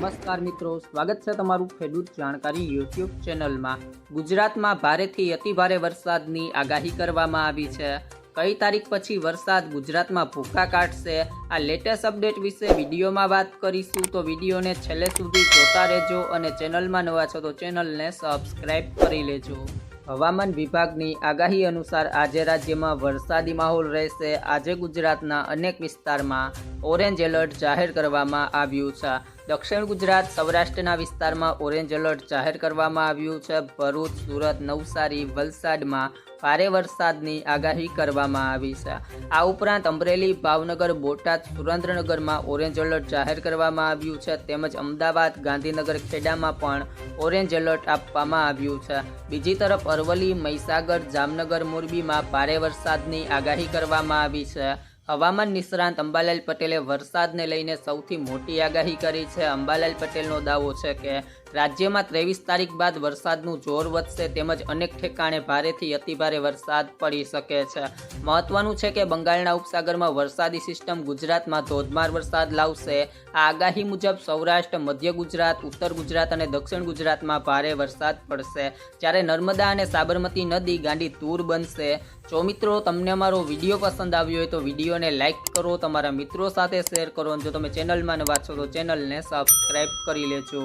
નમસ્કાર મિત્રો, સ્વાગત છે તમારું ખેડૂત જાણકારી યુટ્યુબ ચેનલમાં. ગુજરાતમાં ભારેથી અતિભારે વરસાદની આગાહી કરવામાં આવી છે. કઈ તારીખ પછી વરસાદ ગુજરાતમાં ભૂકા કાઢશે? આ લેટેસ્ટ અપડેટ વિશે વિડીયોમાં વાત કરીશું, તો વિડીયોને છેલ્લે સુધી જોતા રહેજો અને ચેનલમાં નવા છો તો ચેનલને સબસ્ક્રાઈબ કરી લેજો. હવામાન વિભાગની આગાહી અનુસાર આજે રાજ્યમાં વરસાદી માહોલ રહેશે. આજે ગુજરાતના અનેક વિસ્તારમાં ઓરેન્જ એલર્ટ જાહેર કરવામાં આવ્યું છે. દક્ષિણ ગુજરાત સૌરાષ્ટ્રના વિસ્તારમાં ઓરેન્જ એલર્ટ જાહેર કરવામાં આવ્યું છે. ભરૂચ, સુરત, નવસારી, વલસાડમાં ભારે વરસાદની આગાહી કરવામાં આવી છે. આ ઉપરાંત અમરેલી, ભાવનગર, બોટાદ, સુરેન્દ્રનગરમાં ઓરેન્જ એલર્ટ જાહેર કરવામાં આવ્યું છે. તેમજ અમદાવાદ, ગાંધીનગર ખેડામાં પણ ઓરેન્જ એલર્ટ આપવામાં આવ્યું છે. બીજી તરફ અરવલ્લી, મહીસાગર, જામનગર, મોરબીમાં ભારે વરસાદની આગાહી કરવામાં આવી છે. હવામાન નિષ્ણાંત અંબાલાલ પટેલે વરસાદને લઈને સૌથી મોટી આગાહી કરી છે. અંબાલાલ પટેલનો દાવો છે કે રાજ્યમાં ત્રેવીસ તારીખ બાદ વરસાદનું જોર વધશે તેમજ અનેક ઠેકાણે ભારેથી અતિભારે વરસાદ પડી શકે છે. મહત્વનું છે કે બંગાળના ઉપસાગરમાં વરસાદી સિસ્ટમ ગુજરાતમાં ધોધમાર વરસાદ લાવશે. આ આગાહી મુજબ સૌરાષ્ટ્ર, મધ્ય ગુજરાત, ઉત્તર ગુજરાત અને દક્ષિણ ગુજરાતમાં ભારે વરસાદ પડશે. જ્યારે નર્મદા અને સાબરમતી નદી ગાંડી તૂર બનશે. જો મિત્રો તમને અમારો વીડિયો પસંદ આવ્યો હોય તો વિડીયોને લાઇક કરો, તમારા મિત્રો સાથે શેર કરો અને જો તમે ચેનલમાં નવા છો તો ચેનલને સબસ્ક્રાઈબ કરી લેજો.